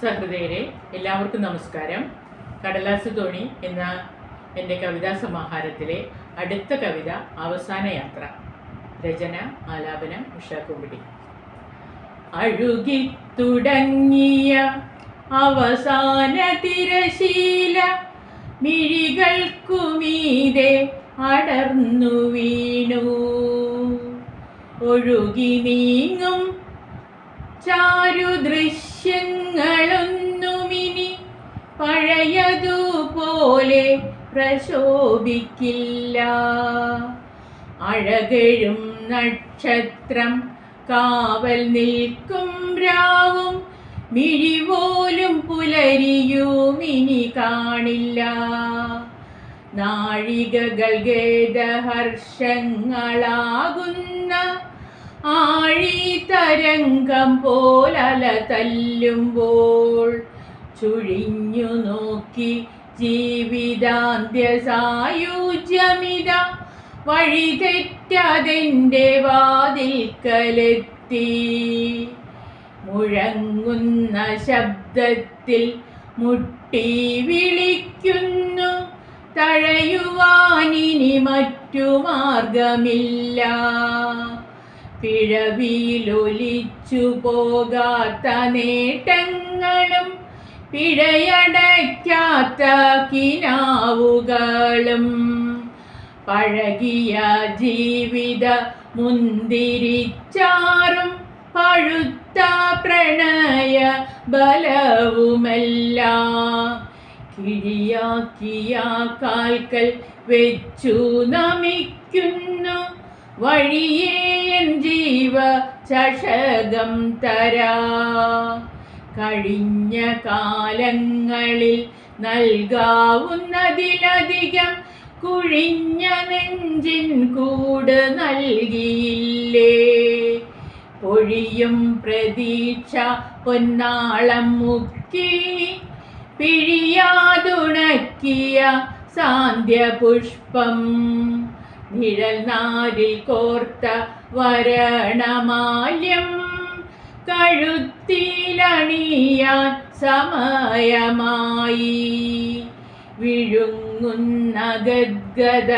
സഹൃദയരെ എല്ലാവർക്കും നമസ്കാരം. കടലാസ് തോണി എന്ന എന്റെ കവിതാ സമാഹാരത്തിലെ അടുത്ത കവിത അവസാന യാത്ര. രചന ആലാപനം ഉഷാക്കുമ്പിടി കുമ്പിടി. അഴുകി തുടങ്ങിയ അവസാന തിരശീല മിഴികൾക്കുമീതെ അടർന്നു വീണു. ഒഴുകി നീങ്ങും ചാരുദൃശ്യങ്ങളൊന്നുമിനി പഴയതുപോലെ പ്രശോഭിക്കില്ല. അഴകഴും നക്ഷത്രം കാവൽ നിൽക്കും രാവും മിഴിപോലും പുലരിയുമിനി കാണില്ല. നാഴികകൾ ഗേദഹർഷങ്ങളാകുന്ന ആഴി തരംഗം പോലല തല്ലുമ്പോൾ ചുഴിഞ്ഞു നോക്കി ജീവിതാന്ത്യ സായുജ്യമിത വഴി തെറ്റാതെന്റെ വാതിൽക്കലെത്തി മുഴങ്ങുന്ന ശബ്ദത്തിൽ മുട്ടി വിളിക്കുന്നു. തഴയുവാനിനി മറ്റു മാർഗമില്ല. പിഴവിയിലൊലിച്ചു പോകാത്ത നേട്ടങ്ങളും പിഴയടയ്ക്കാത്ത കിനാവുകളും. പഴകിയ ജീവിത മുന്തിരിച്ചാറും പഴുത്ത പ്രണയ ബലവുമല്ല. കിഴിയാക്കിയ കാൽക്കൽ വെച്ചു നമിക്കുന്നു വഴിയേ ജീവ ചഷകം തരാ. കഴിഞ്ഞ കാലങ്ങളിൽ നൽകാവുന്നതിലധികം കുഴിഞ്ഞ നെഞ്ചിൻ കൂട് നൽകിയില്ലേ? പൊഴിയും പ്രതീക്ഷ പൊന്നാളം മുക്കി പിഴിയാതുണക്കിയ സാന്ധ്യപുഷ്പം നിഴൽ നാരിൽ കോർത്ത വരണമാല്യം കഴുത്തിലണിയാൻ സമയമായി. വിഴുങ്ങുന്ന ഗദ്ഗത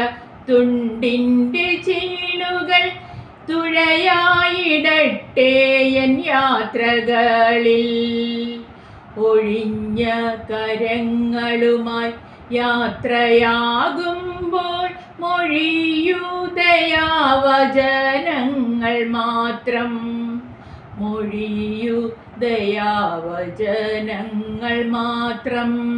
തുണ്ടിന്റെ ചീളുകൾ തുഴയായിടട്ടെ എൻ യാത്രകളിൽ. ഒഴിഞ്ഞ കരങ്ങളുമായി യാത്രയാകുമ്പോൾ മൊഴിയുദയാവചനങ്ങൾ മാത്രം. മൊഴിയുദയാവചനങ്ങൾ മാത്രം.